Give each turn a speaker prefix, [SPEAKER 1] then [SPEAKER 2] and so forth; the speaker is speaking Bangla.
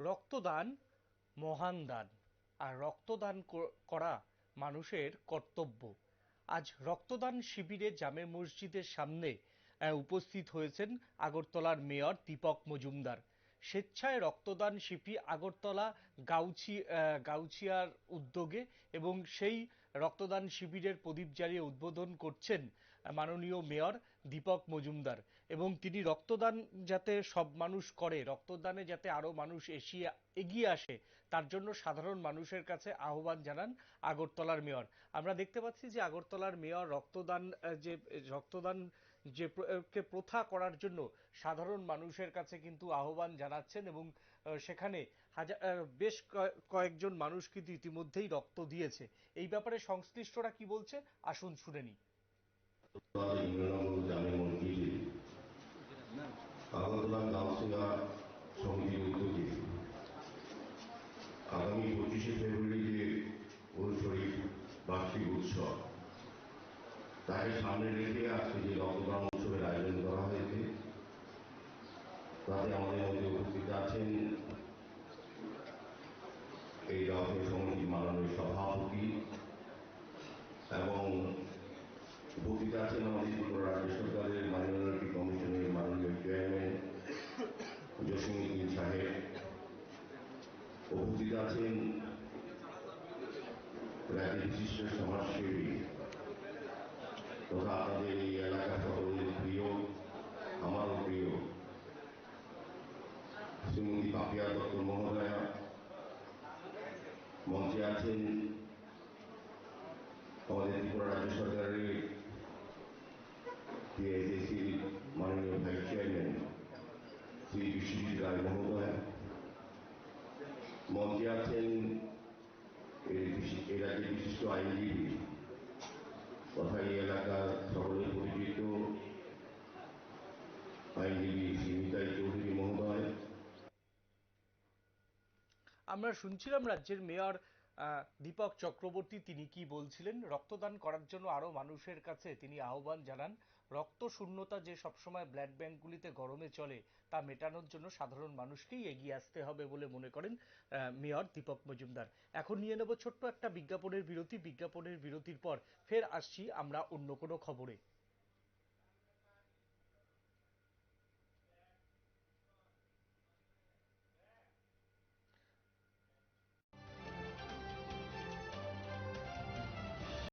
[SPEAKER 1] রক্তদান মহান দান। আর রক্তদান করা মানুষের কর্তব্য। আজ রক্তদান শিবিরে জামে মসজিদের সামনে উপস্থিত হয়েছেন আগরতলার মেয়র দীপক মজুমদার। স্বেচ্ছায় রক্তদান শিবির আগরতলা গাউছি গাউছিয়ার উদ্যোগে এবং সেই রক্তদান শিবিরের প্রদীপ জ্বালিয়ে উদ্বোধন করছেন মাননীয় মেয়র দীপক মজুমদার। এবং তিনি রক্তদান যাতে সব মানুষ করে, রক্তদানে যাতে আরও মানুষ এশিয়া এগিয়ে আসে, তার জন্য সাধারণ মানুষের কাছে আহ্বান জানান আগরতলার মেয়র। আমরা দেখতে পাচ্ছি যে আগরতলার মেয়র রক্তদান যে, রক্তদান যে প্রথা করার জন্য সাধারণ মানুষের কাছে কিন্তু আহ্বান জানাচ্ছেন এবং সেখানে হাজার বেশ কয়েকজন মানুষ কিন্তু ইতিমধ্যেই রক্ত দিয়েছে। এই ব্যাপারে সংশ্লিষ্টরা কি বলছে, আসুন শুনে
[SPEAKER 2] উদ্যোগে আগামী পঁচিশে ফেব্রুয়ারি যে ওর শরীফ বার্ষিক উৎসব, তাকে সামনে রেখে আজকে যে রক্তদান উৎসবের আয়োজন করা হয়েছে তাতে আমাদের মধ্যে উপস্থিত আছেন এই রক্ত সমিতির মাননীয় সভাপতি এবং উপস্থিত আছেন আমাদের ত্রিপুরা রাজ্য সরকারের মাইনরিটি কমিশনের মাননীয় চেয়ারম্যান জসিমুদ্দিন সাহেব উপস্থিত আছেন রাজ্যের বিশিষ্ট সমাজসেবী তথা আপনাদের এই এলাকা সকলের প্রিয়, আমারও প্রিয় শ্রীমতী পাপিয়া দত্ত মহোদয়া। মঞ্চে আছেন আমাদের ত্রিপুরা রাজ্য সরকারের মাননীয় ভাইস চেয়ারম্যান শ্রী বিশ্বজিৎ রায় মহোদয়। মঞ্চে আছেন রাজ্যের বিশিষ্ট আইনজীবী তথা এই এলাকার সকলের পরিচিত, আইনজীবী শ্রী চৌধুরী মহোদয়।
[SPEAKER 1] আমরা শুনছিলাম রাজ্যের মেয়র দীপক চক্রবর্তী, তিনি কি বলছিলেন? রক্তদান করার জন্য আরও মানুষের কাছে তিনি আহ্বান জানান। রক্ত শূন্যতা যে সবসময় ব্লাড ব্যাঙ্কগুলিতে গরমে চলে, তা মেটানোর জন্য সাধারণ মানুষকেই এগিয়ে আসতে হবে বলে মনে করেন মেয়র দীপক মজুমদার। এখন নিয়ে নেব ছোট্ট একটা বিজ্ঞাপনের বিরতি। বিজ্ঞাপনের বিরতির পর ফের আসছি আমরা অন্য কোনো খবরে।